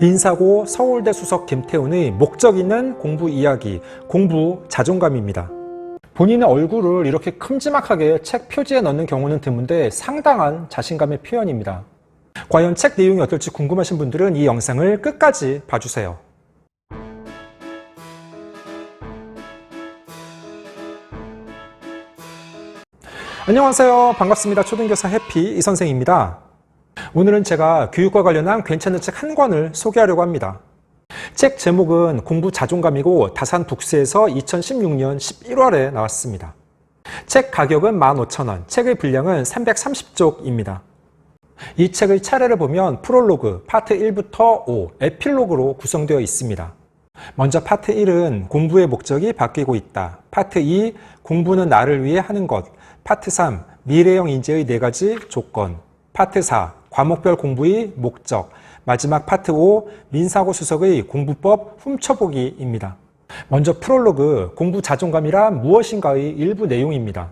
민사고 서울대 수석 김태훈의 목적 있는 공부 이야기, 공부 자존감입니다. 본인의 얼굴을 이렇게 큼지막하게 책 표지에 넣는 경우는 드문데 상당한 자신감의 표현입니다. 과연 책 내용이 어떨지 궁금하신 분들은 이 영상을 끝까지 봐주세요. 안녕하세요. 반갑습니다. 초등교사 해피 이 선생입니다. 오늘은 제가 교육과 관련한 괜찮은 책 한 권을 소개하려고 합니다. 책 제목은 공부 자존감이고 다산 북스에서 2016년 11월에 나왔습니다. 책 가격은 15,000원, 책의 분량은 330쪽입니다. 이 책의 차례를 보면 프롤로그, 파트 1부터 5, 에필로그로 구성되어 있습니다. 먼저 파트 1은 공부의 목적이 바뀌고 있다. 파트 2, 공부는 나를 위해 하는 것. 파트 3, 미래형 인재의 네 가지 조건. 파트 4, 과목별 공부의 목적. 마지막 파트 5, 민사고 수석의 공부법 훔쳐보기입니다. 먼저 프롤로그, 공부 자존감이란 무엇인가의 일부 내용입니다.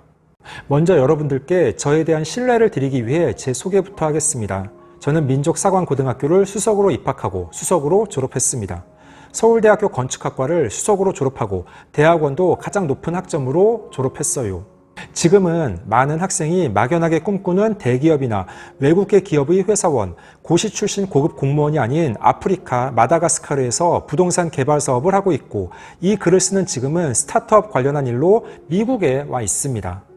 먼저 여러분들께 저에 대한 신뢰를 드리기 위해 제 소개부터 하겠습니다. 저는 민족사관고등학교를 수석으로 입학하고 수석으로 졸업했습니다. 서울대학교 건축학과를 수석으로 졸업하고 대학원도 가장 높은 학점으로 졸업했어요. 지금은 많은 학생이 막연하게 꿈꾸는 대기업이나 외국계 기업의 회사원, 고시 출신 고급 공무원이 아닌 아프리카 마다가스카르에서 부동산 개발 사업을 하고 있고 이 글을 쓰는 지금은 스타트업 관련한 일로 미국에 와 있습니다.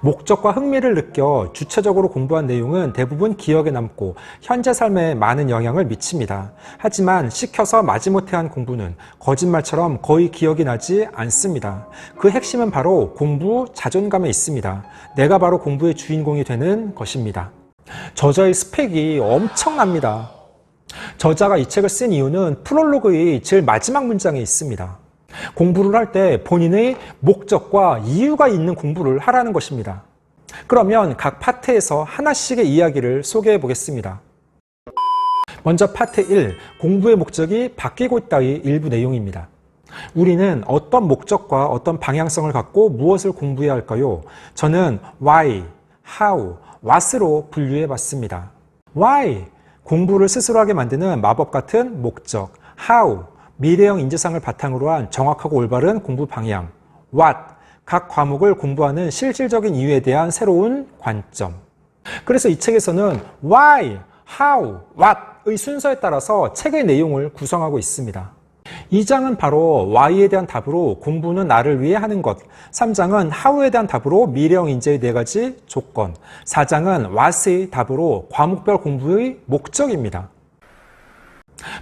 목적과 흥미를 느껴 주체적으로 공부한 내용은 대부분 기억에 남고 현재 삶에 많은 영향을 미칩니다. 하지만 시켜서 마지못해 한 공부는 거짓말처럼 거의 기억이 나지 않습니다. 그 핵심은 바로 공부 자존감에 있습니다. 내가 바로 공부의 주인공이 되는 것입니다. 저자의 스펙이 엄청납니다. 저자가 이 책을 쓴 이유는 프롤로그의 제일 마지막 문장에 있습니다. 공부를 할 때 본인의 목적과 이유가 있는 공부를 하라는 것입니다. 그러면 각 파트에서 하나씩의 이야기를 소개해 보겠습니다. 먼저 파트 1, 공부의 목적이 바뀌고 있다의 일부 내용입니다. 우리는 어떤 목적과 어떤 방향성을 갖고 무엇을 공부해야 할까요? 저는 why, how, what으로 분류해 봤습니다. why, 공부를 스스로 하게 만드는 마법 같은 목적. how, 미래형 인재상을 바탕으로 한 정확하고 올바른 공부 방향. what, 각 과목을 공부하는 실질적인 이유에 대한 새로운 관점. 그래서 이 책에서는 why, how, what의 순서에 따라서 책의 내용을 구성하고 있습니다. 2장은 바로 why에 대한 답으로 공부는 나를 위해 하는 것. 3장은 how에 대한 답으로 미래형 인재의 네 가지 조건. 4장은 what의 답으로 과목별 공부의 목적입니다.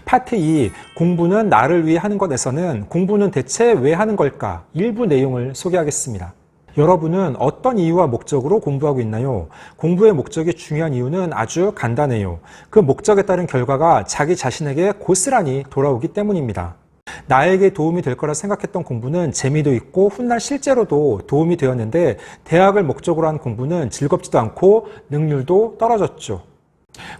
파트 2, 공부는 나를 위해 하는 것에서는 공부는 대체 왜 하는 걸까? 일부 내용을 소개하겠습니다. 여러분은 어떤 이유와 목적으로 공부하고 있나요? 공부의 목적이 중요한 이유는 아주 간단해요. 그 목적에 따른 결과가 자기 자신에게 고스란히 돌아오기 때문입니다. 나에게 도움이 될 거라 생각했던 공부는 재미도 있고 훗날 실제로도 도움이 되었는데 대학을 목적으로 한 공부는 즐겁지도 않고 능률도 떨어졌죠.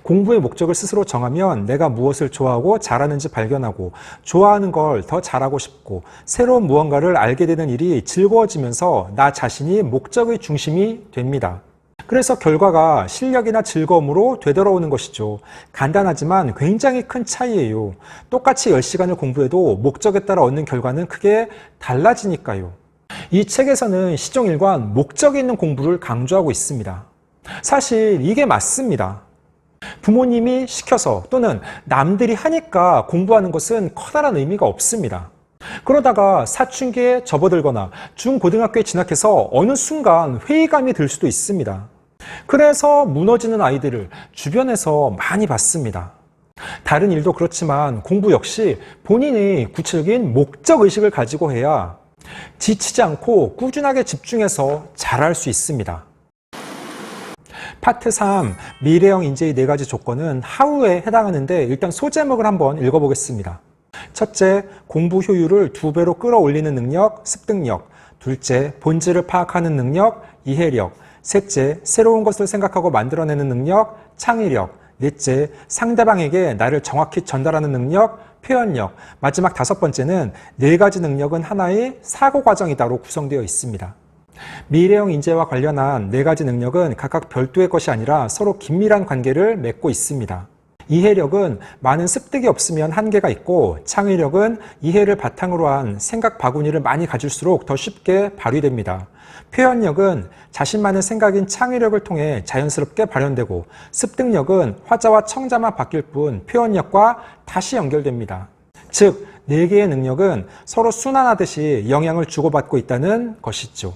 공부의 목적을 스스로 정하면 내가 무엇을 좋아하고 잘하는지 발견하고 좋아하는 걸 더 잘하고 싶고 새로운 무언가를 알게 되는 일이 즐거워지면서 나 자신이 목적의 중심이 됩니다. 그래서 결과가 실력이나 즐거움으로 되돌아오는 것이죠. 간단하지만 굉장히 큰 차이예요. 똑같이 10시간을 공부해도 목적에 따라 얻는 결과는 크게 달라지니까요. 이 책에서는 시종일관 목적이 있는 공부를 강조하고 있습니다. 사실 이게 맞습니다. 부모님이 시켜서 또는 남들이 하니까 공부하는 것은 커다란 의미가 없습니다. 그러다가 사춘기에 접어들거나 중고등학교에 진학해서 어느 순간 회의감이 들 수도 있습니다. 그래서 무너지는 아이들을 주변에서 많이 봤습니다. 다른 일도 그렇지만 공부 역시 본인이 구체적인 목적 의식을 가지고 해야 지치지 않고 꾸준하게 집중해서 잘할 수 있습니다. 파트 3 미래형 인재의 네 가지 조건은 하우에 해당하는데 일단 소제목을 한번 읽어보겠습니다. 첫째, 공부 효율을 두 배로 끌어올리는 능력, 습득력. 둘째, 본질을 파악하는 능력, 이해력. 셋째, 새로운 것을 생각하고 만들어내는 능력, 창의력. 넷째, 상대방에게 나를 정확히 전달하는 능력, 표현력. 마지막 다섯 번째는 네 가지 능력은 하나의 사고 과정이다로 구성되어 있습니다. 미래형 인재와 관련한 네 가지 능력은 각각 별도의 것이 아니라 서로 긴밀한 관계를 맺고 있습니다. 이해력은 많은 습득이 없으면 한계가 있고 창의력은 이해를 바탕으로 한 생각 바구니를 많이 가질수록 더 쉽게 발휘됩니다. 표현력은 자신만의 생각인 창의력을 통해 자연스럽게 발현되고 습득력은 화자와 청자만 바뀔 뿐 표현력과 다시 연결됩니다. 즉, 네 개의 능력은 서로 순환하듯이 영향을 주고받고 있다는 것이죠.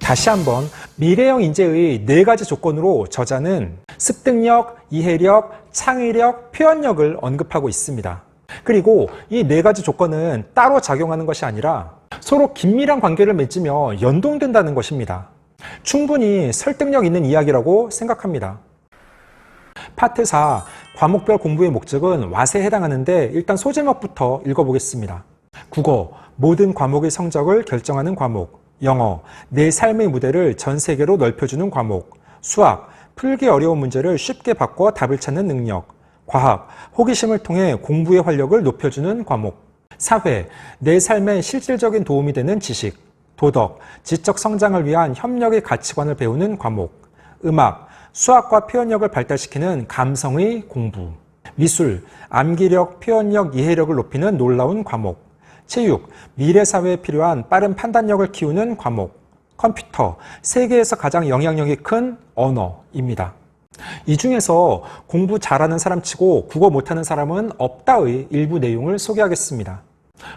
다시 한번 미래형 인재의 네 가지 조건으로 저자는 습득력, 이해력, 창의력, 표현력을 언급하고 있습니다. 그리고 이 네 가지 조건은 따로 작용하는 것이 아니라 서로 긴밀한 관계를 맺으며 연동된다는 것입니다. 충분히 설득력 있는 이야기라고 생각합니다. 파트 4 과목별 공부의 목적은 왓에 해당하는데 일단 소제목부터 읽어보겠습니다. 국어 모든 과목의 성적을 결정하는 과목 영어 내 삶의 무대를 전 세계로 넓혀주는 과목 수학 풀기 어려운 문제를 쉽게 바꿔 답을 찾는 능력 과학 호기심을 통해 공부의 활력을 높여주는 과목. 사회 내 삶에 실질적인 도움이 되는 지식 도덕 지적 성장을 위한 협력의 가치관을 배우는 과목. 음악 수학과 표현력을 발달시키는 감성의 공부, 미술, 암기력, 표현력, 이해력을 높이는 놀라운 과목, 체육, 미래 사회에 필요한 빠른 판단력을 키우는 과목, 컴퓨터, 세계에서 가장 영향력이 큰 언어입니다. 이 중에서 공부 잘하는 사람 치고 국어 못하는 사람은 없다의 일부 내용을 소개하겠습니다.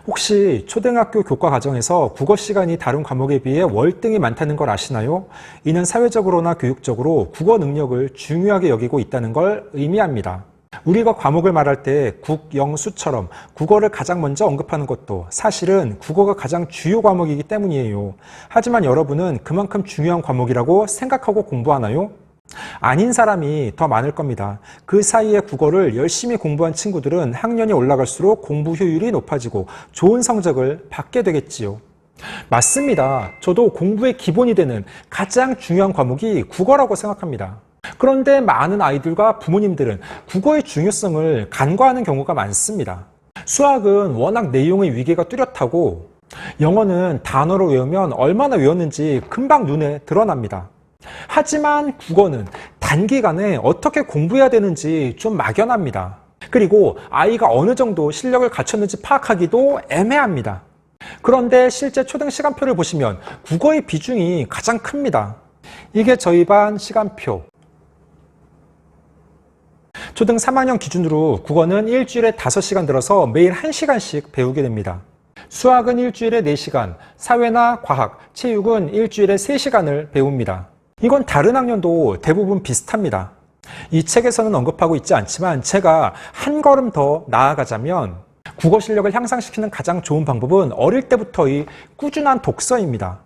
혹시 초등학교 교과 과정에서 국어 시간이 다른 과목에 비해 월등히 많다는 걸 아시나요? 이는 사회적으로나 교육적으로 국어 능력을 중요하게 여기고 있다는 걸 의미합니다. 우리가 과목을 말할 때 국, 영, 수처럼 국어를 가장 먼저 언급하는 것도 사실은 국어가 가장 주요 과목이기 때문이에요. 하지만 여러분은 그만큼 중요한 과목이라고 생각하고 공부하나요? 아닌 사람이 더 많을 겁니다. 그 사이에 국어를 열심히 공부한 친구들은 학년이 올라갈수록 공부 효율이 높아지고 좋은 성적을 받게 되겠지요. 맞습니다. 저도 공부의 기본이 되는 가장 중요한 과목이 국어라고 생각합니다. 그런데 많은 아이들과 부모님들은 국어의 중요성을 간과하는 경우가 많습니다. 수학은 워낙 내용의 위계가 뚜렷하고 영어는 단어로 외우면 얼마나 외웠는지 금방 눈에 드러납니다. 하지만 국어는 단기간에 어떻게 공부해야 되는지 좀 막연합니다. 그리고 아이가 어느 정도 실력을 갖췄는지 파악하기도 애매합니다. 그런데 실제 초등 시간표를 보시면 국어의 비중이 가장 큽니다. 이게 저희 반 시간표. 초등 3학년 기준으로 국어는 일주일에 5시간 들어서 매일 1시간씩 배우게 됩니다. 수학은 일주일에 4시간, 사회나 과학, 체육은 일주일에 3시간을 배웁니다. 이건 다른 학년도 대부분 비슷합니다. 이 책에서는 언급하고 있지 않지만 제가 한 걸음 더 나아가자면 국어 실력을 향상시키는 가장 좋은 방법은 어릴 때부터의 꾸준한 독서입니다.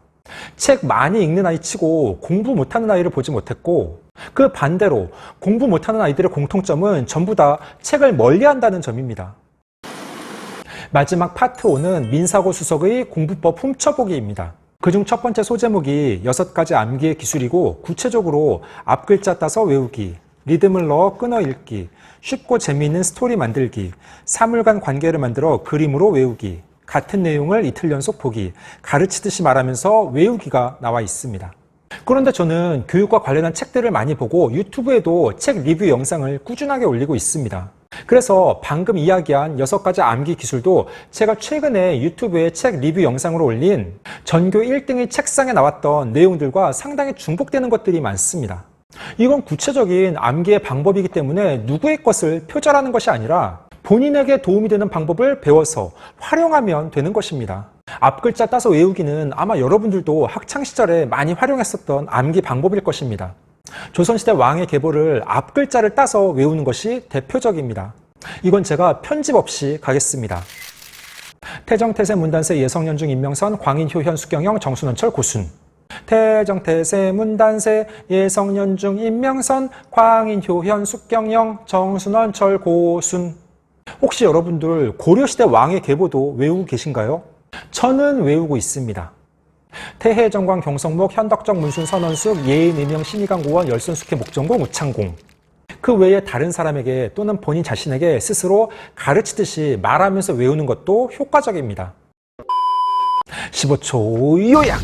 책 많이 읽는 아이 치고 공부 못하는 아이를 보지 못했고 그 반대로 공부 못하는 아이들의 공통점은 전부 다 책을 멀리 한다는 점입니다. 마지막 파트 5는 민사고 수석의 공부법 훔쳐보기입니다. 그중 첫 번째 소제목이 여섯 가지 암기의 기술이고 구체적으로 앞글자 따서 외우기, 리듬을 넣어 끊어 읽기, 쉽고 재미있는 스토리 만들기, 사물간 관계를 만들어 그림으로 외우기, 같은 내용을 이틀 연속 보기, 가르치듯이 말하면서 외우기가 나와 있습니다. 그런데 저는 교육과 관련한 책들을 많이 보고 유튜브에도 책 리뷰 영상을 꾸준하게 올리고 있습니다. 그래서 방금 이야기한 여섯 가지 암기 기술도 제가 최근에 유튜브에 책 리뷰 영상으로 올린 전교 1등의 책상에 나왔던 내용들과 상당히 중복되는 것들이 많습니다. 이건 구체적인 암기의 방법이기 때문에 누구의 것을 표절하는 것이 아니라 본인에게 도움이 되는 방법을 배워서 활용하면 되는 것입니다. 앞글자 따서 외우기는 아마 여러분들도 학창시절에 많이 활용했었던 암기 방법일 것입니다. 조선시대 왕의 계보를 앞글자를 따서 외우는 것이 대표적입니다. 이건 제가 편집 없이 가겠습니다. 태정태세 문단세 예성연중 임명선 광인효 현 수경영 정순원철 고순 태정태세 문단세 예성연중 임명선 광인효현 숙경영 정순원철 고순 혹시 여러분들 고려시대 왕의 계보도 외우고 계신가요? 저는 외우고 있습니다. 태해 정광 경성목 현덕정 문순 선원숙 예인 의명 신의강 고원 열선 숙회 목전공 우창공 그 외에 다른 사람에게 또는 본인 자신에게 스스로 가르치듯이 말하면서 외우는 것도 효과적입니다. 15초 요약!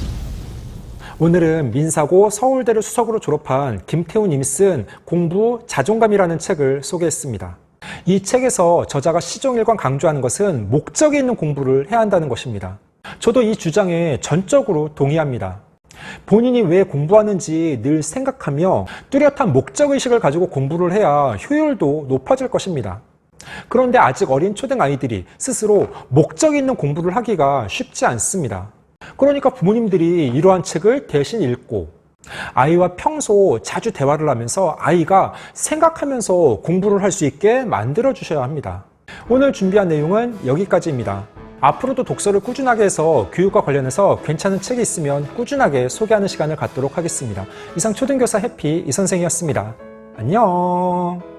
오늘은 민사고 서울대를 수석으로 졸업한 김태훈 님이 쓴 공부 자존감이라는 책을 소개했습니다. 이 책에서 저자가 시종일관 강조하는 것은 목적이 있는 공부를 해야 한다는 것입니다. 저도 이 주장에 전적으로 동의합니다. 본인이 왜 공부하는지 늘 생각하며 뚜렷한 목적의식을 가지고 공부를 해야 효율도 높아질 것입니다. 그런데 아직 어린 초등 아이들이 스스로 목적 있는 공부를 하기가 쉽지 않습니다. 그러니까 부모님들이 이러한 책을 대신 읽고 아이와 평소 자주 대화를 하면서 아이가 생각하면서 공부를 할 수 있게 만들어 주셔야 합니다. 오늘 준비한 내용은 여기까지입니다. 앞으로도 독서를 꾸준하게 해서 교육과 관련해서 괜찮은 책이 있으면 꾸준하게 소개하는 시간을 갖도록 하겠습니다. 이상 초등교사 해피 이 선생이었습니다. 안녕.